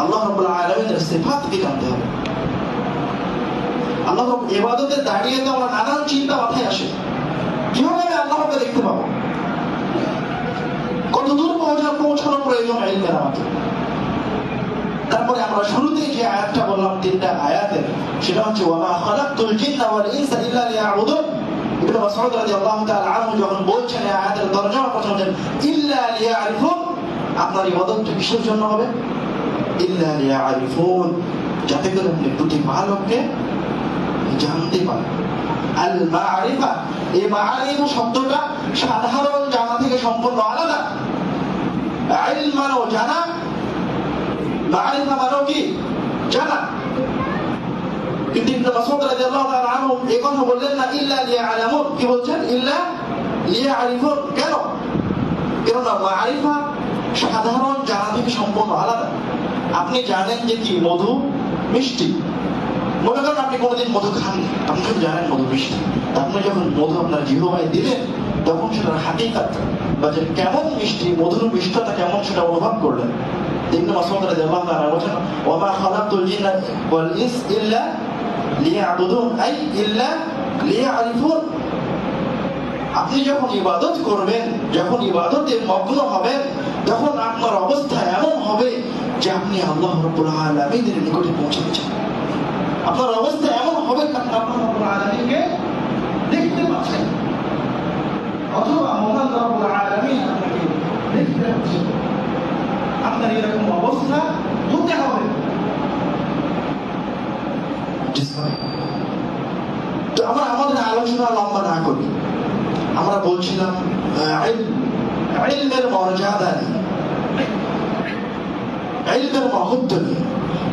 আল্লাহ রাব্বুল আলামিনের সিফাতকে হবে? আল্লাহ ইবাদতে দাঁড়িয়ে তো আমার নানান চিন্তা মাথায় আসে। কীভাবে আমি আল্লাহকে দেখতে পাবো? কত দূর পৌঁছানো প্রয়োজন ইলমের আমাকে তারপরে আমরা শুরুতেই যে আয়াতটা বললাম, তিনটা আয়াতের সেটা হচ্ছে, ওয়ামা খালাকতুল জিন্না ওয়াল ইনসা ইল্লা লিয়াবুদুন। ইবনে মাসউদ রাদিয়াল্লাহু তাআলা আনহু যখন বলছেন আয়াতের তরজমা প্রথম ইল্লা লিয়ারিফুন। আপনার ইবাদতটা কিসের জন্য হবে? যাতে করে আপনি দুটি মালককে জানতে পারেন। আল মারিফা এই মারিফ শব্দটা সাধারণ জানা থেকে সম্পূর্ণ আলাদা। ইলম মানেও জানা, মারিফা মানেও কি? জানা। কিন্তু ইবনে মাসউদ রাদিয়াল্লাহু তাআলা বললেন না, ইল্লা লিয়ালামুন কি বলছেন? ইল্লা লিয়ারিফুন কেন? কেননা মারিফা সাধারণ জানা থেকে সম্পূর্ণ আলাদা। আপনি জানেন যে কি মধু? মিষ্টি। মনে করেন আপনি কোনোদিন মধু খাননি। আপনি জানেন মধু মিষ্টি, আপনি যখন মধু আপনার জিহবায় দিলেন, তখন সেটার হাকিকাত বা যে কেমন মিষ্টি, মধুর মিষ্টতা কেমন সেটা অনুভব করলেন। ইল্লা আই ইল্লা আপনি যখন ইবাদত করবেন, যখন ইবাদতে মগ্ন হবেন, তখন আপনার অবস্থা এমন হবে যে আপনি আল্লাহ আলামিনের নিকটে পৌঁছাতে চান। আপনার অবস্থা এমন হবে আল্লাহ আলামিনকে দেখতে পাচ্ছেন। অথবা রাব্বুল আলামিন আপনাকে দেখতে পাচ্ছেন। আপনার এরকম অবস্থা হতে হবে। তো আমরা আমাদের আলোচনা লম্বা না করি। আমরা বলছিলাম মর্যাদা নিয়ে ইলমের মহত্ব নিয়ে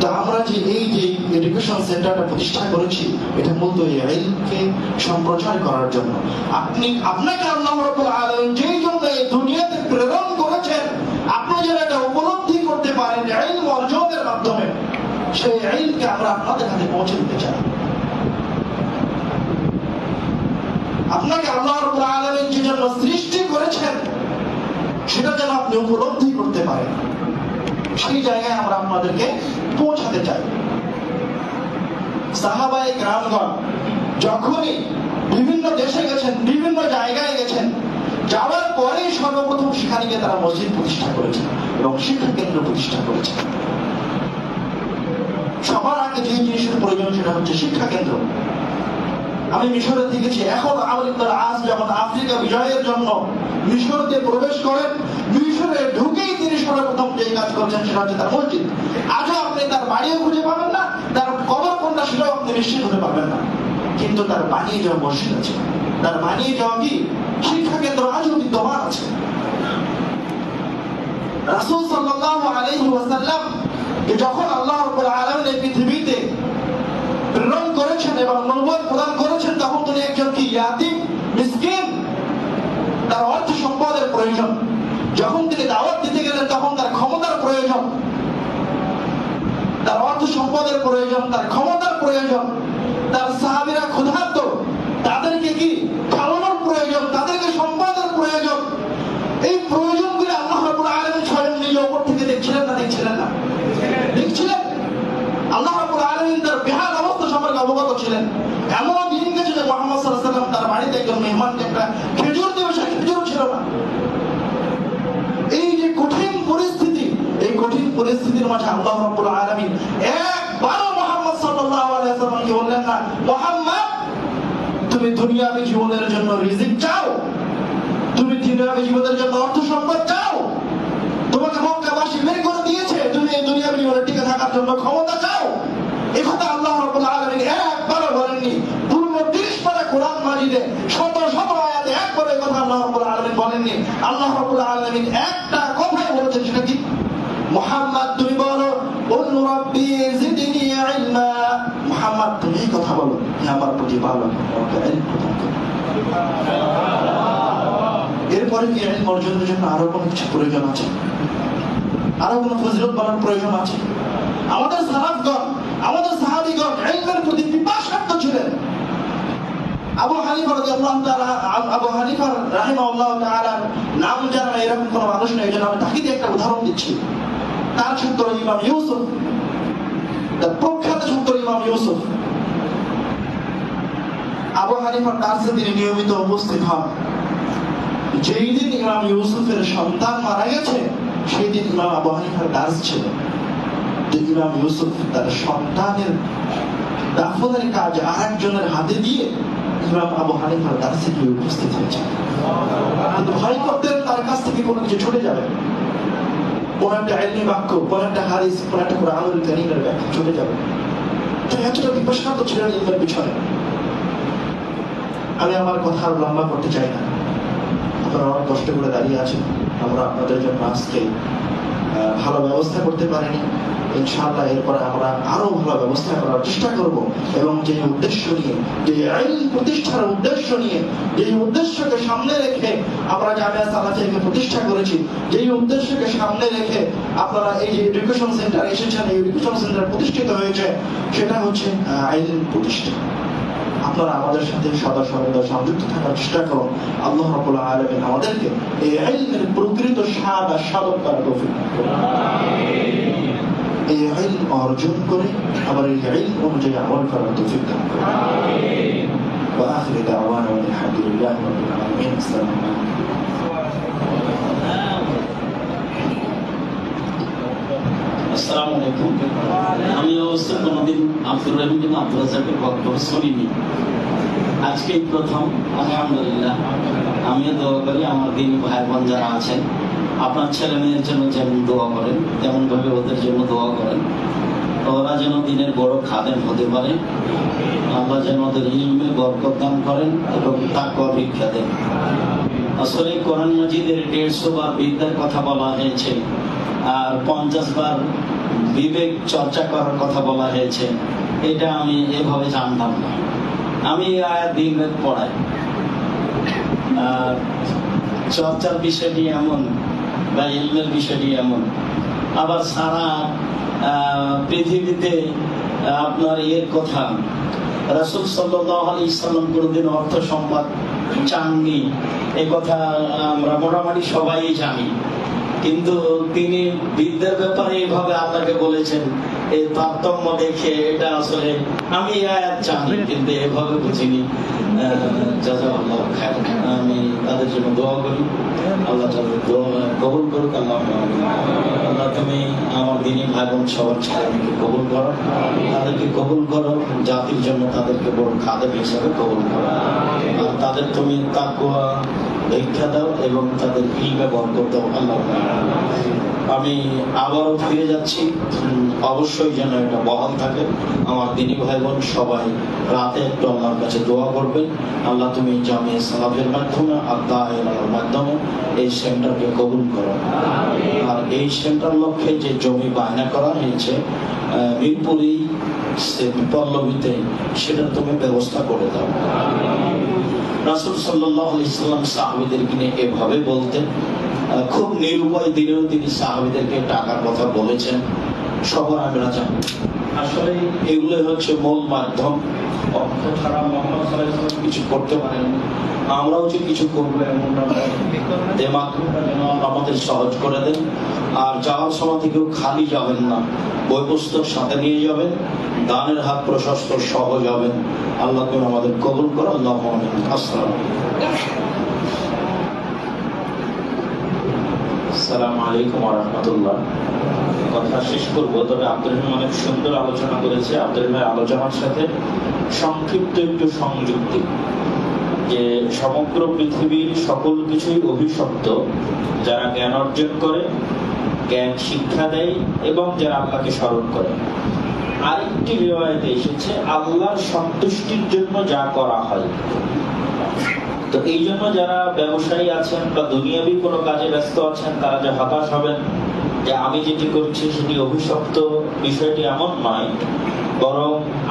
তো আমরা যে এই যে এডুকেশন সেন্টারটা প্রতিষ্ঠা করেছি, এটা মূলত এই ইলমকে সম্প্রচার করার জন্য। আপনি, আপনাকে আল্লাহ রাব্বুল আলামিন যেই জন্য এই দুনিয়াতে প্রেরণ করেছেন, আপনি এটা উপলব্ধি করতে পারেন অর্জনের মাধ্যমে, সেই আমরা আপনাদের কাছে পৌঁছে দিতে চাই। আপনাকে আল্লাহ রাব্বুল আলামিন যে জন্য সৃষ্টি করেছেন, সেটা যেন আপনি উপলব্ধি করতে পারেন। সেই জায়গায় আমরা আপনাদেরকে পৌঁছাতে চাই। সাহাবাই গ্রামগণ যখনই বিভিন্ন দেশে গেছেন, বিভিন্ন জায়গায় গেছেন, যাওয়ার পরেই সর্বপ্রথম সেখানে গিয়ে তারা মসজিদ প্রতিষ্ঠা করেছেন এবং শিক্ষা কেন্দ্র প্রতিষ্ঠা করেছেন। সবার আগে যে জিনিসের প্রয়োজন সেটা হচ্ছে শিক্ষা কেন্দ্র। আমি মিশরে দেখেছি, এখন ইবনুল আস যখন আফ্রিকা বিজয়ের জন্য মিশরতে প্রবেশ করেন। মিশরে ঢুকেই তিনি সর্বপ্রথম যে কাজ করছেন সেটা হচ্ছে তার মসজিদ। আজও আপনি তার বাড়িও খুঁজে পাবেন না, তার কবর কোনটা সেটাও আপনি নিশ্চিত হতে পারবেন না। কিন্তু তার বানিয়ে যাওয়া মসজিদ আছে। তার বানিয়ে যাওয়া কি? শিক্ষা কেন্দ্র আজও বিদ্যমান আছে। রাসূল সাল্লাল্লাহু আলাইহি ওয়াসাল্লাম, যখন আল্লাহ রাব্বুল আলামিন এই পৃথিবীতে প্রেরণ করেছেন এবং নবুয়ত প্রদান করেছেন তখন তিনি একজন কি ইয়াতিম মিসকিন তার অর্থ সম্পদের প্রয়োজন যখন তিনি দাওয়াত দিতে গেলেন তখন তার ক্ষমতার প্রয়োজন তার অর্থ সম্পদের প্রয়োজন, তার ক্ষমতার প্রয়োজন, তার সাহাবীরা ক্ষুধার্ত, তাদেরকে কি খাওয়ানোর প্রয়োজন, তাদেরকে সম্পদের প্রয়োজন? এই প্রয়োজনগুলি আল্লাহ রাব্বুল আলামিন স্বয়ং নিজে উপর থেকে দেখছিলেন না দেখছিলেন না? দেখছিলেন? আল্লাহ তার অবস্থা সম্পর্কে অবগত ছিলেন। এমন দিন গেছে যে মোহাম্মদ আলাইহি তার বাড়িতে একজন একটা খেজুর দেবে খেজুর ছিল না। এই যে কঠিন পরিস্থিতি, এই কঠিন পরিস্থিতির মাঝে আল্লাহ রাব্বুল আলামিন একবারও ওয়াসাল্লামকে বললেন? না, মোহাম্মদ, তুমি দুনিয়াবী জীবনের জন্য রিজিক চাও। তুমি দুনিয়াবী জীবনের জন্য অর্থ সম্পদ চাও। তোমাকে মক্কাবাসী বের করে দিয়েছে। তুমি এই দুনিয়াবী জীবনে টিকে থাকার জন্য ক্ষমতা চাও। কথা আল্লাহ রাব্বুল আলামিন একবারও বলেননি। পূর্ণ 30 পারা কোরআন মাজিদে শত শত আয়াতে একবার কথা আল্লাহ রাব্বুল আলামিন বলেননি। আল্লাহ রাব্বুল আলামিন একটা ভালো এরপরে কি ইলম অর্জনের জন্য আরও কোনো কিছু প্রয়োজন আছে? আরও কোনো ফজিলত বলার প্রয়োজন আছে? আমাদের সাহাবগণ, আমাদের সাহাবীগণ ইলমের প্রতি পিপাসার্থ ছিলেন। আবু হানিফা রাদিয়াল্লাহু তাআলা, আবু হানিফা রাহিমাহুল্লাহ তাআলা নাম জানা এরকম কোনো মানুষ নেই এই জন্য আমি তাকে একটা উদাহরণ দিচ্ছি। তার ছাত্র ইমাম ইউসুফ প্রখ্যাত ছাত্র ইমাম ইউসুফ। আবু হানিফার দার্সে তিনি নিয়মিত উপস্থিত হন। যেই দিন ইমাম ইউসুফের সন্তান মারা গেছে, সেই দিন ইমাম আবু হানিফার দার্স ছিল। ইমাম ইউসুফ তার সন্তানের দাফনের কাজ আরেকজনের হাতে দিয়ে ইমাম আবু হানিফার দার্সে গিয়ে উপস্থিত হয়েছে। কিন্তু ভয় করতেন তার কাছ থেকে কোনো কিছু ছুটে যাবে। কোন একটা আইনি বাক্য, কোন একটা হারিস কোন একটা কোরআনুল কারীমের ব্যাখ্যা ছুটে যাবে। তো এতটা বিপসান্ত ছিলেন ইলমের পিছনে। আমি আমার কথা আর লম্বা করতে চাই না। আপনারা অনেক কষ্ট করে দাঁড়িয়ে আছেন। আমরা আপনাদের জন্য আজকে ভালো ব্যবস্থা করতে পারিনি। ইনশাআল্লাহ এরপরে আমরা আরও ভালো ব্যবস্থা করার চেষ্টা করব এবং যে উদ্দেশ্য নিয়ে যে আইন প্রতিষ্ঠার উদ্দেশ্য নিয়ে যে উদ্দেশ্যকে সামনে রেখে আমরা জামিয়া সালাফিয়াকে প্রতিষ্ঠা করেছি, যেই উদ্দেশ্যকে সামনে রেখে আপনারা এই যে এডুকেশন সেন্টার এসেছেন, এই এডুকেশন সেন্টার প্রতিষ্ঠিত হয়েছে, সেটা হচ্ছে আইন প্রতিষ্ঠা। আপনারা আমাদের সাথে সদা সর্বদা সংযুক্ত থাকার চেষ্টা করুন আল্লাহ রাব্বুল আলামিন আমাদেরকে এই ইলমের প্রকৃত স্বাদ আর সাধক করার তৌফিক দান করুন। এই ইলম অর্জন করে আবার এই ইলম অনুযায়ী আমল করার তৌফিক দান করুন وآخر دعوانا والحمد لله رب العالمين السلام عليكم আসসালামু আলাইকুম। আমি অবশ্য কোনোদিন আব্দুর রহিম বিন আব্দুল রাজাকের বক্তব্য শুনিনি। আজকেই প্রথম। আলহামদুলিল্লাহ। আমিও দোয়া করি আমার দিন ভাই বোন যারা আছেন, আপনার ছেলে মেয়ের জন্য যেমন দোয়া করেন তেমন ভাবে ওদের জন্য দোয়া করেন। ওরা যেন দিনের বড় খাদেম হতে পারে। আল্লাহ যেন ওদের ইলমে বরকত দান করেন এবং তাকওয়া ভিক্ষা দেন। আসলে কোরআন মজিদের দেড়শো বার বিদ্যার কথা বলা হয়েছে। আর পঞ্চাশ বার বিবেক চর্চা করার কথা বলা হয়েছে, এটা আমি এভাবে জানতাম না। আমি রাত পড়াই। আর চর্চার বিষয়টি এমন বা ইলমের বিষয়টি এমন। আবার সারা পৃথিবীতে আপনার ইয়ের কথা, রাসুল সাল্লাহ আলি ইসলাম কোনোদিন অর্থ সম্পদ চাননি, এ কথা আমরা মোটামুটি সবাই জানি। কিন্তু তিনি বিদ্যার ব্যাপারে এইভাবে আপনাকে বলেছেন এই তারতম্য দেখে এটা আসলে আমি আয়াত কিন্তু এভাবে বুঝিনি। আমি তাদের জন্য দোয়া করি। আল্লাহ কবুল করুক, আল্লাহ তুমি আমার দিনী ভাই বোন সবার ছেলেমেয়েকে কবুল করো, তাদেরকে কবুল করো, জাতির জন্য তাদেরকে বড় খাদেম হিসাবে কবুল করো। আর তাদের তুমি তাকুয়া ভিক্ষা দাও এবং তাদের ইলমে বরকত দাও, আল্লাহ আমি আবারও ফিরে যাচ্ছি। অবশ্যই যেন এটা বহাল থাকে। আমার দিনী ভাই বোন সবাই রাতে একটু আল্লাহর কাছে দোয়া করবেন। আল্লাহ তুমি জামিয়া সালাফের মাধ্যমে আর দায়ের মাধ্যমে এই সেন্টারকে কবুল করো। আর এই সেন্টার লক্ষ্যে যে জমি বায়না করা হয়েছে মিরপুরি পল্লবীতে সেটা তুমি ব্যবস্থা করে দাও। রাসুল সাল্লাহ ইসলাম সাহাবিদেরকে নিয়ে এভাবে বলতেন খুব নিরুপায় দিনেও তিনি সাহাবিদেরকে টাকার কথা বলেছেন সবার আমরা জানি আসলে এগুলো হচ্ছে মূল মাধ্যম। অর্থ ছাড়া মোহাম্মদ সাল্লাহ কিছু করতে পারেন আমরাও যে কিছু করব এমন না যে মাধ্যমটা যেন আল্লাহ আমাদের সহজ করে দেন। আর যাওয়ার সময় থেকেও খালি যাবেন না। বই পুস্তক সাথে নিয়ে যাবেন। দানের হাত প্রশস্ত সহ যাবেন। আল্লাহ তুমি আমাদের কবুল করো আল্লাহ আসসালাম আসসালামু আলাইকুম রহমতুল্লাহ। কথা শেষ করব তবে আব্দুল রহিম অনেক সুন্দর আলোচনা করেছে। আব্দুল রহিমের আলোচনার সাথে সংক্ষিপ্ত একটু সংযুক্তি। যে সমগ্র পৃথিবীর সকল কিছুই অভিশপ্ত, যারা জ্ঞান অর্জন করে, জ্ঞান শিক্ষা দেয় এবং যারা আল্লাহকে স্মরণ করে। আরেকটি রিওয়ায়তে এসেছে, আল্লাহর সন্তুষ্টির জন্য যা করা হয়। তো এই জন্য যারা ব্যবসায়ী আছেন বা দুনিয়াবি কোনো কাজে ব্যস্ত আছেন, তারা যে হতাশ হবেন যে আমি যেটি করছি সেটি অভিশপ্ত, বিষয়টি এমন নয়। বরং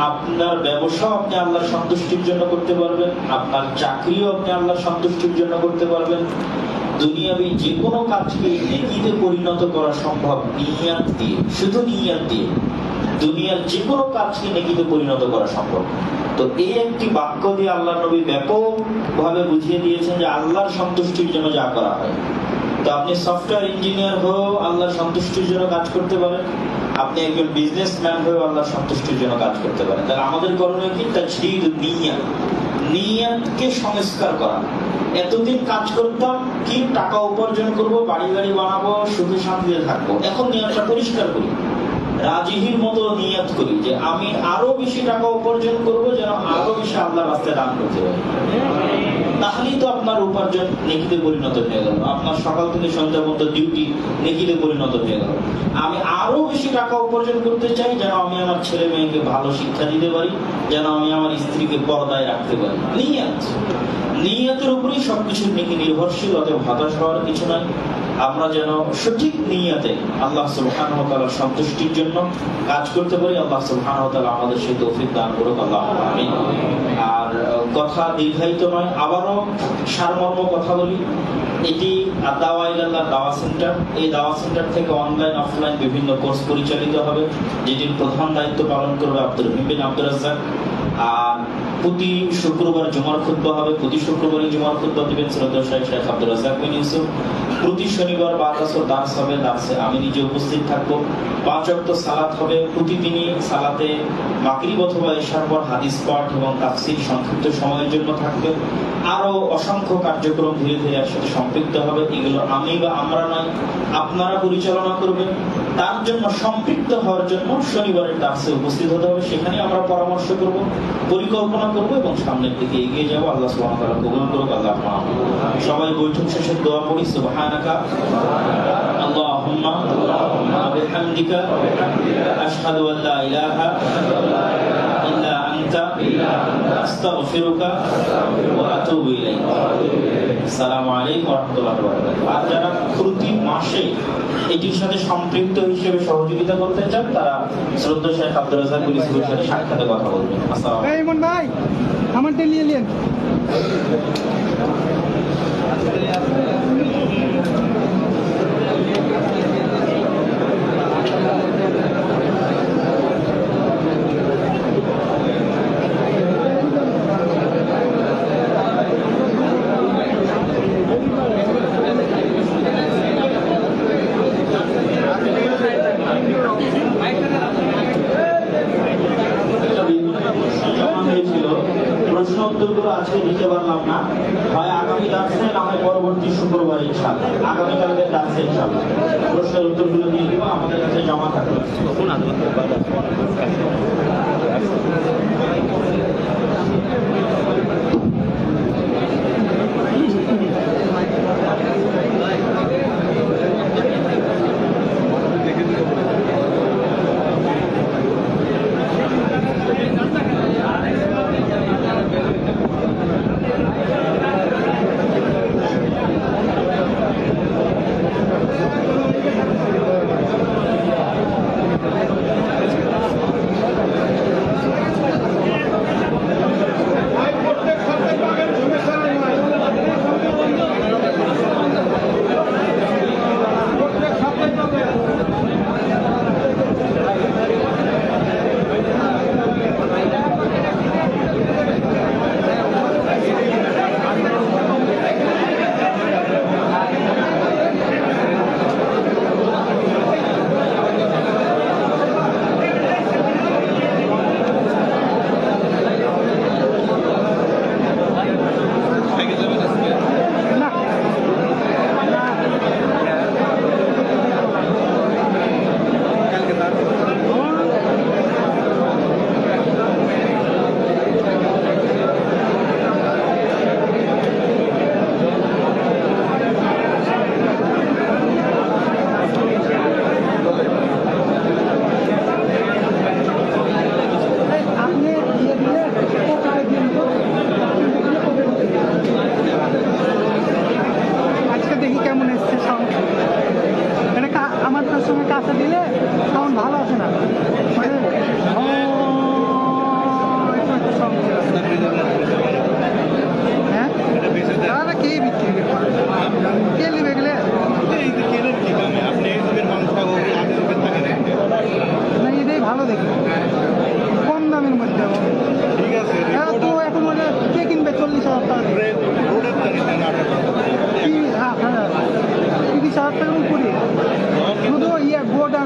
আপনার ব্যবসাও আপনি আল্লাহর সন্তুষ্টির জন্য করতে পারবেন, আপনার চাকরিও আপনি আল্লাহর সন্তুষ্টির জন্য করতে পারবেন। দুনিয়াবি যে কোনো কাজকে নেকিতে পরিণত করা সম্ভব নিয়াত দিয়ে, শুধু নিয়াত দিয়ে। দুনিয়ার যে কোনো কাজকে নেকিতে পরিণত করা সম্ভব। তো এই একটি বাক্য দিয়ে আল্লাহ নবী ব্যাপক ভাবে বুঝিয়ে দিয়েছেন যে আল্লাহর সন্তুষ্টির জন্য যা করা হয়। তো আপনি সফটওয়্যার ইঞ্জিনিয়ার হয়েও আল্লাহর সন্তুষ্টির জন্য কাজ করতে পারেন। আপনি একজন বিজনেসম্যান হয়ে আল্লাহ সন্তুষ্টির জন্য কাজ করতে পারেন। তাহলে আমাদের করণীয় কি? তাজহিদ নিয়া নিয়াতকে সংস্কার করা। এতদিন কাজ করতাম, কি টাকা উপার্জন করব, বাড়ি গাড়ি বানাবো, সুখে শান্তিতে থাকব। এখন নিয়মটা পরিষ্কার করি। রাজিহির মতো নিয়াত করি যে আমি আরও বেশি টাকা উপার্জন করব যেন আরও বেশি আল্লাহ রাস্তায় দান করতে পারি। তাহলেই তো আপনার উপার্জন নেকিতে পরিণত হয়ে গেল। আপনার সকাল থেকে সন্ধ্যা পর্যন্ত ডিউটি নেকিতে পরিণত হয়ে গেল। আমি আরও বেশি টাকা উপার্জন করতে চাই যেন আমি আমার ছেলে মেয়েকে ভালো শিক্ষা দিতে পারি, যেন আমি আমার স্ত্রীকে পর্দায় রাখতে পারি। নিয়াত। নিয়াতের উপরেই সবকিছুর নেকি নির্ভরশীল, অতএব হতাশ হওয়ার কিছু নাই। আমরা যেন সঠিক নিয়াতে আল্লাহ সুবহানাহু ওয়া তাআলার সন্তুষ্টির জন্য কাজ করতে পারি, আল্লাহ সুবহানাহু ওয়া তাআলা আমাদের সেই তৌফিক দান করুক, আল্লাহ আর কথা দীর্ঘায়িত নয়, আবারও সারমর্ম কথা বলি। এটি দাওয়া ইলাল্লাহ দাওয়া সেন্টার। এই দাওয়া সেন্টার থেকে অনলাইন, অফলাইন বিভিন্ন কোর্স পরিচালিত হবে, যেটির প্রধান দায়িত্ব পালন করবে আব্দুল রহিম বিন আব্দুল রাজ্জাক। আর প্রতি শুক্রবার জুমার খুতবা হবে, প্রতি শুক্রবারই জুমার খুতবা দিবেন শ্রদ্ধা শাহ শেখ আব্দুল ইউসুফ। প্রতি শনিবার বাদ আসর দাস হবে দাসে আমি নিজে উপস্থিত থাকব। পাঁচ অক্ট সালাত হবে, প্রতিদিনই সালাতে মাকরিব অথবা এশার পর হাদিস পাঠ এবং তাফসির সংক্ষিপ্ত সময়ের জন্য থাকবে। আরও অসংখ্য কার্যক্রম ধীরে ধীরে একসাথে সম্পৃক্ত হবে। এগুলো আমি বা আমরা নয়, আপনারা পরিচালনা করবেন। তার জন্য সম্পৃক্ত হওয়ার জন্য শনিবারের ডাকসে উপস্থিত হতে হবে। সেখানে আমরা পরামর্শ করব, পরিকল্পনা করব এবং সামনের দিকে এগিয়ে যাব। আল্লাহ তাআলা কবুল করুক, আল্লাহ। সবাই বৈঠক শেষে দোয়া পড়ি, সুবাহানাকা। আল্লাহ লা ওয়া রাহমাতুল্লাহি ওয়া বারাকাতুহু। আর যারা প্রতি মাসে এটির সাথে সম্পৃক্ত হিসেবে সহযোগিতা করতে চান, তারা শ্রদ্ধা শেখ আব্দুল রাজাক পুলিশের সাথে সাক্ষাতে কথা বলবেন। আসসালামু এই ভাই আমারটা জমা হয়েছিল প্রশ্ন উত্তরগুলো আজকে দিতে পারলাম না হয় আগামী দার্সে না হয় পরবর্তী শুক্রবার ইনশাল্লাহ আগামীকালকে ইনশাল্লাহ প্রশ্নের উত্তরগুলো দিয়ে দিব আমাদের কাছে জমা থাকবে। না আপনি ইয়ে দিয়ে কোথায় দিন তো আজকে দেখি কেমন এসছে সাউন্ড এটা কা- আমার তার সঙ্গে কাছে দিলে সাউন্ড ভালো আসে না মানে ও, এরকম একটা sound ছিল। হ্যাঁ দাদা কে বিক্রি কে নেবে গেলে না এটাই ভালো দেখি কম দামের মধ্যে ঠিক আছে তো এখন মানে কে কিনবে চল্লিশ হাজার টাকা কি পাঁচ টাকার উপরে শুধু ইয়ে গোটা